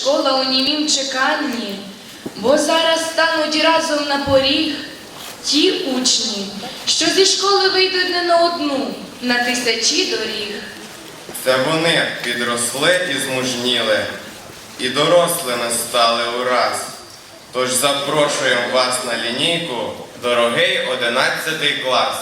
Школа у німім чеканні, бо зараз стануть разом на поріг ті учні, що зі школи вийдуть не на одну, на тисячі доріг. Це вони підросли і змужніли, і дорослими стали ураз. Тож запрошуємо вас на лінійку, дорогий одинадцятий клас.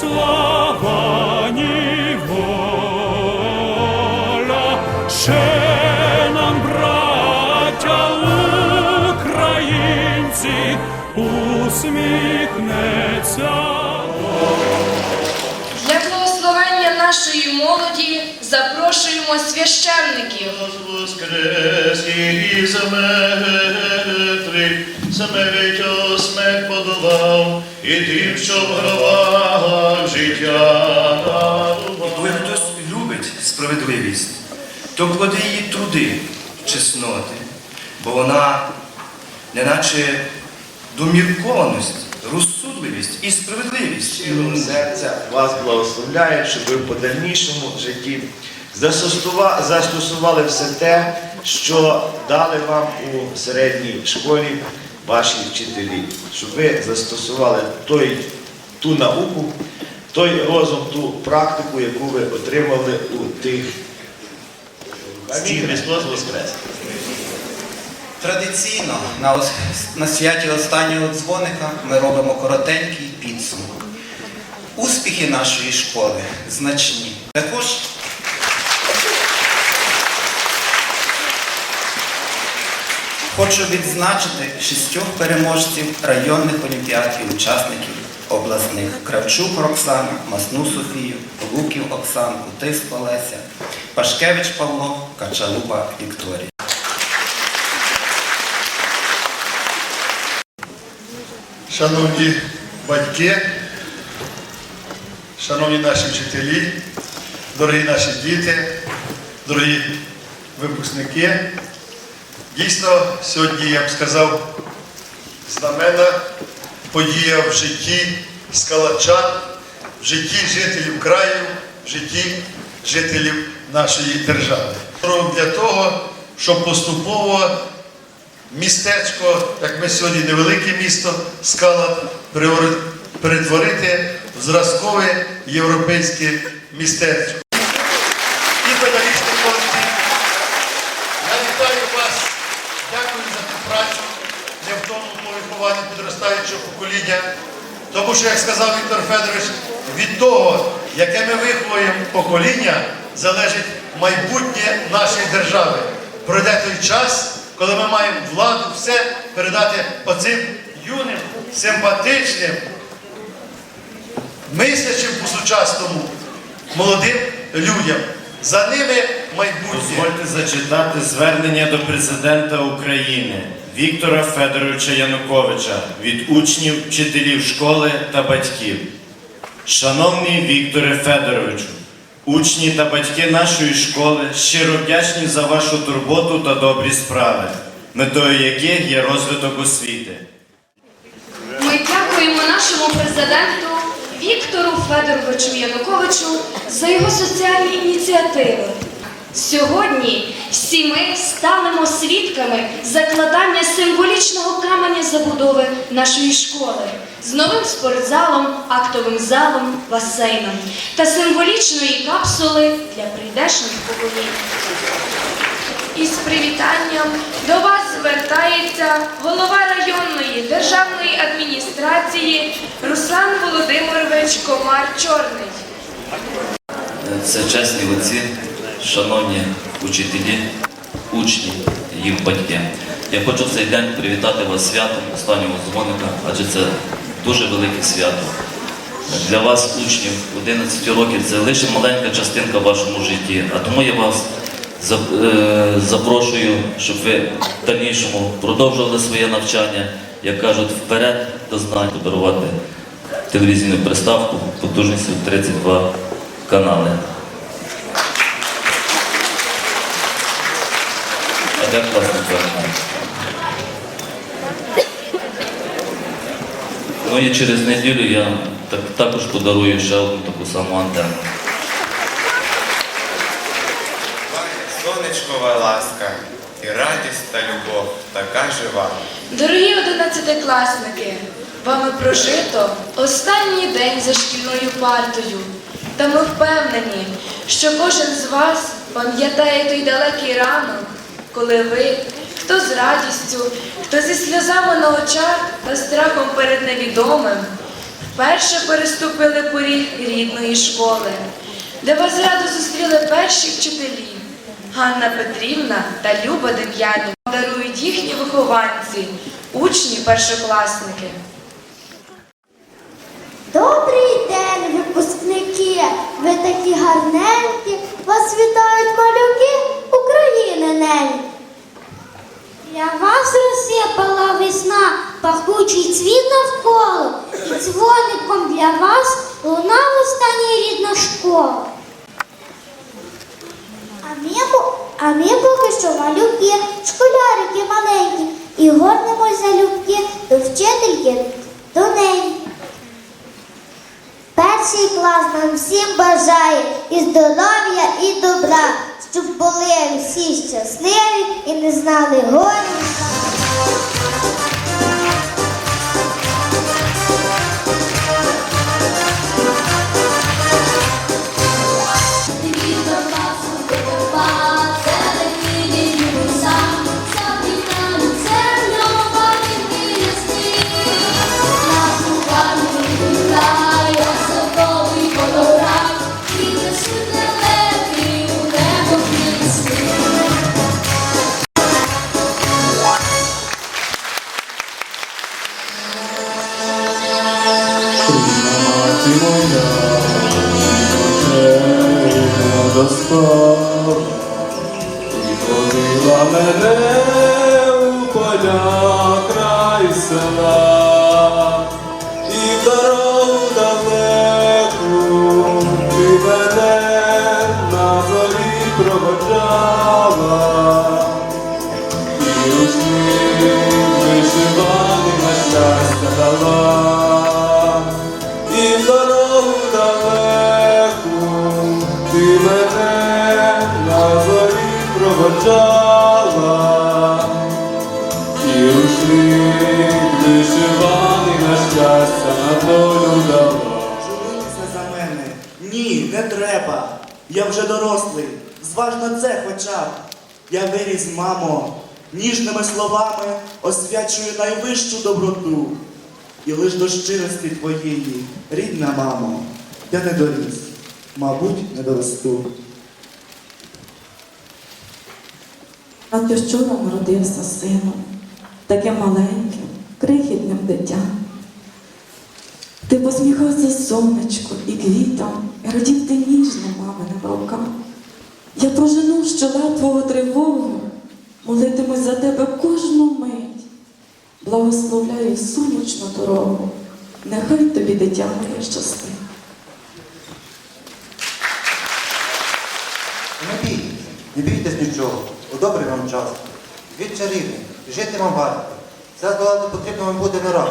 Слава, ні воля. Ще нам, браття українці, усміхнеться. Для благословення нашої молоді запрошуємо священників. Воскрес Ісус мертвих, смерть подолав, і тим, що в гробах життя дарував. Коли хтось любить справедливість, то кладе її труди, чесноти, бо вона неначе доміркованість, розсудливість і справедливість. щирого серця вас благословляє, щоб ви в подальнішому житті застосували все те, що дали вам у середній школі ваші вчителі, щоб ви застосували той, ту науку, той розум, ту практику, яку ви отримали у тих Амінь. Христос Воскрес! Традиційно на, на святі останнього дзвоника ми робимо коротенький підсумок. Успіхи нашої школи значні. Також хочу відзначити шістьох переможців районних олімпіад і учасників обласних Кравчук Роксану, Масну Софію, Луків Оксанку, Тис Олеся, Пашкевич Павло, Качалуба Вікторія. Шановні батьки, шановні наші вчителі, дорогі наші діти, дорогі випускники, дійсно, сьогодні я б сказав, знаменна подія в житті скалачан, в житті жителів краю, в житті жителів нашої держави. Для того, щоб поступово містечко, як ми сьогодні невелике місто, скала перетворити в зразкове європейське містечко. І педагогічний колектив. Я вітаю вас, дякую за ту працю, невтомному підростаючого покоління. Тому що, як сказав Віктор Федорович, від того, яке ми виховуємо покоління, залежить майбутнє нашої держави. Пройде той час, коли ми маємо владу все передати оцим юним, симпатичним, мислячим по-сучасному молодим людям. За ними майбутнє. Дозвольте зачитати звернення до президента України Віктора Федоровича Януковича від учнів, вчителів школи та батьків. Шановний Вікторе Федоровичу, учні та батьки нашої школи щиро вдячні за вашу турботу та добрі справи, метою яких є розвиток освіти. Ми дякуємо нашому президенту Віктору Федоровичу Януковичу за його соціальні ініціативи. Сьогодні всі ми станемо свідками закладання символічного каменя забудови нашої школи з новим спортзалом, актовим залом, басейном та символічної капсули для прийдешніх поколінь. Із привітанням до вас звертається голова районної державної адміністрації Руслан Володимирович Комар Чорний. Це чесні отці, шановні учителі, учні, їх батьки. Я хочу в цей день привітати вас святом останнього дзвоника, адже це дуже велике свято. Для вас, учнів, 11 років це лише маленька частинка в вашому житті. А тому я вас е, запрошую, щоб ви в дальнішому продовжували своє навчання, як кажуть, вперед до знань подарувати телевізійну приставку потужністю 32 канали. А як вас? Ну і через неділю я так, також подарую ще одну таку саму антенну. Сонечкова ласка і радість та любов така жива. Дорогі одинадцятикласники, вами прожито останній день за шкільною партою. Та ми впевнені, що кожен з вас пам'ятає той далекий ранок, коли ви, хто з радістю, хто зі сльозами на очах та страхом перед невідомим, вперше переступили поріг рідної школи, де вас радо зустріли перші вчителі. Ганна Петрівна та Люба Дем'янівна дарують їхні вихованці, учні першокласники. Добрий день, випускники! Ви такі гарненькі, вас вітають малюки України неньки. Для вас розсипала весна, пахучий цвіт навколо, і дзвоником для вас лунав останній рідна школа. А ми, а ми поки що малюки, школярики маленькі, і горнемось залюбки до вчительки, до неї. Перший клас нам всім бажає і здоров'я, і добра, щоб були всі щасливі і не знали горі. Не достав, і водила мене у поля край села, щастя на долю дала. Моліться за мене. Ні, не треба. Я вже дорослий. Зважно це хоча б. Я виріс, мамо, ніжними словами освячую найвищу доброту. І лиш до щирості твоєї, рідна мамо, я не доріс, мабуть, не доросту. А ти вчора народився сином, таким маленьким, посміхався сонечку і квітам, і радів ти ніжно маминим рукам. Я прожену з чола твого тривогу, молитимусь за тебе кожну мить. Благословляю сонячну дорогу, нехай тобі дитя моє щастить. Не бійтесь, не бійтесь нічого. У добрий вам час. Від чарівний, жити вам варто. Це здолати потрібно вам буде не раз.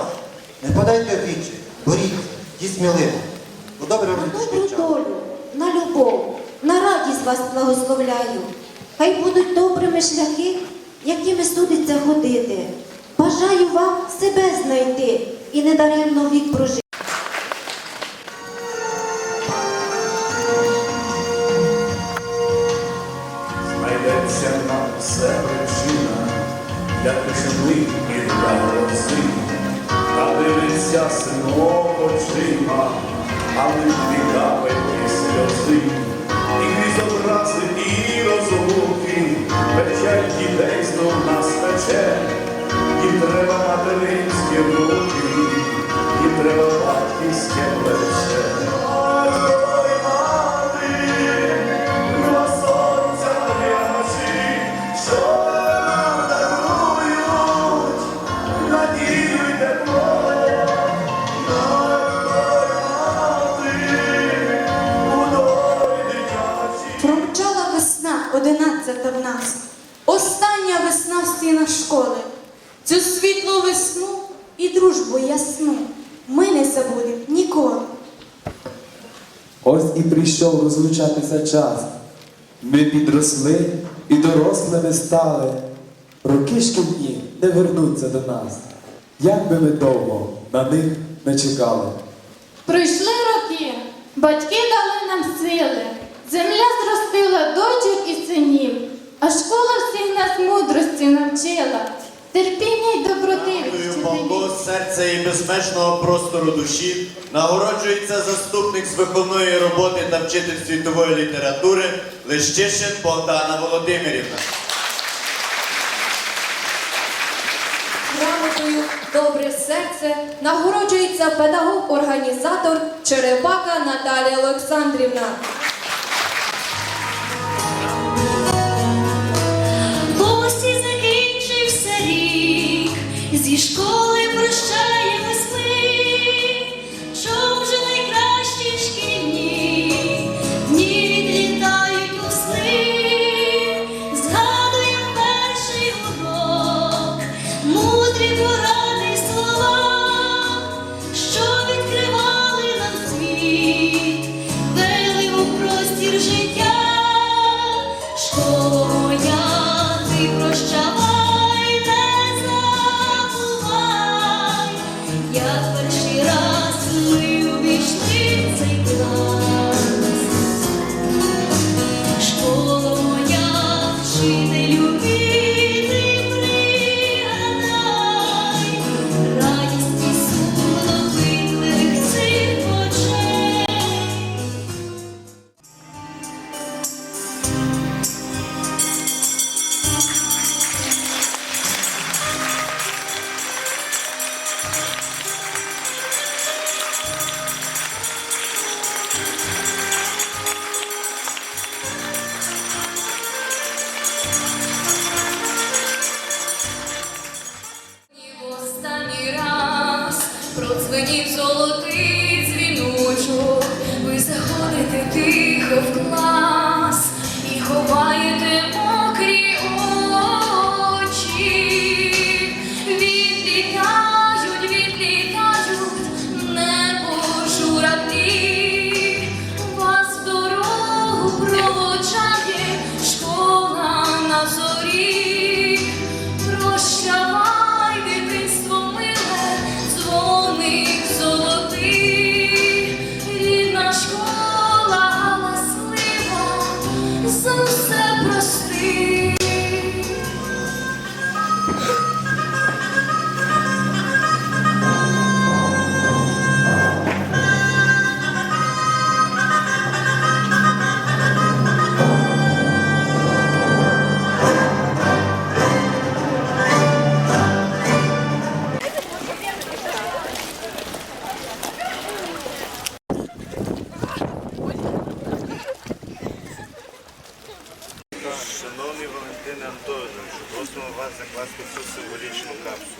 Не впадайте в вічі, боріться, ті сміливо. У добре На добру долю, на любов, на радість вас благословляю. Хай будуть добрими шляхи, якими судиться ходити. Бажаю вам себе знайти і недаремно вік прожити. Печаль дітей знов нас пече. Їм треба материнські руки, їм треба батьківське плече. Промчала весна одинадцята в нас, остання весна в стінах школи. Цю світлу весну і дружбу ясну ми не забудемо ніколи. Ось і прийшов розлучатися час. Ми підросли і дорослими стали. Роки шкільні не вернуться до нас. Як би ми довго на них не чекали. Пройшли роки, батьки дали нам сили, земля зростила дочок і синів, а школа всіх нас мудрості навчила, терпіння й доброти Дякую серця і безмежного простору душі нагороджується заступник з виховної роботи та вчитель світової літератури Лещишин Богдана Володимирівна. Грамотою добре серце нагороджується педагог-організатор Черепака Наталія Олександрівна. Продзвенів золотий закласти цю символічну капсулу.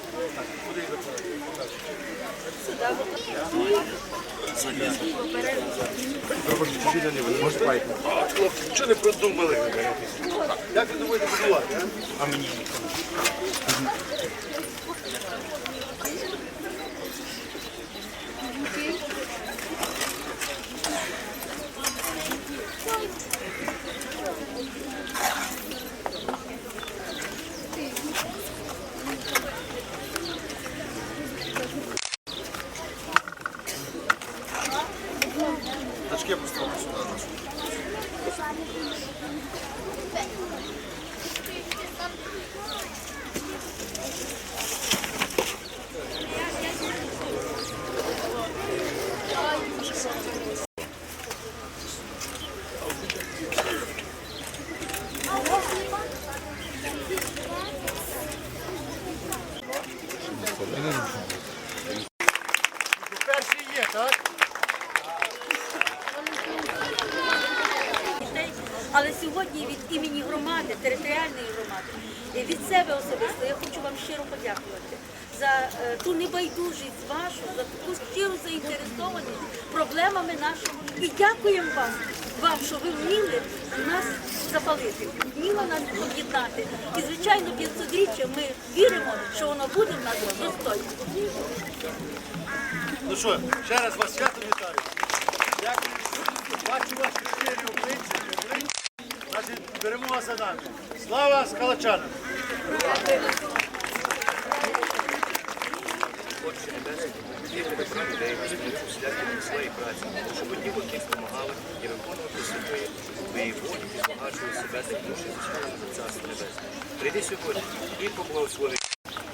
Що не придумали? Як ви думаєте будувати? А мені? Очки поставили сюди. Перший є, так? дітей. Але сьогодні від імені громади, територіальної громади, і від себе особисто я хочу вам щиро подякувати за е, ту небайдужість вашу, за таку щиру заінтересованість проблемами нашого. І дякуємо вам, вам, що ви вміли нас запалити, вміли нас об'єднати. І, звичайно, 500-річчя ми віримо, що воно буде в нас достойно. Ну що, ще раз вас свято вітаю. Дякую. Бачу обличчя. обличчя. Значить, перемога за нами. Слава скалачанам! Отче Небесний, прошу, дай Господь своєї праці, щоб одні боки допомагали і виконувати свої твої волі себе за душі за Царство Небесне. Прийди сьогодні і поблагослови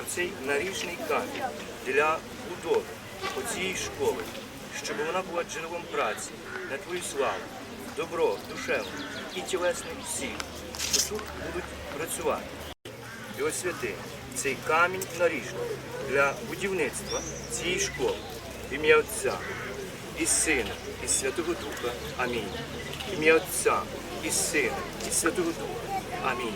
оцей наріжний камінь для будови оцієї школи, щоб вона була джерелом праці на твою славу, добро, душевне і тілесне всіх, що тут будуть працювати і освяти цей камінь наріжний для будівництва цієї школи ім'я Отця і Сина, і Святого Духа. Амінь. Ім'я Отця і Сина, і Святого Духа. Амінь.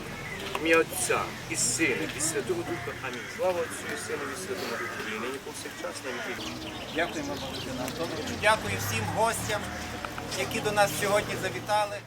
Ім'я Отця і Сина, і Святого Духа. Амінь. Слава Отцю і Сину, і Святому Духу, і нині повсякчас на віки. Дякуємо, Валентина Антоновичу. Дякую всім гостям, які до нас сьогодні завітали.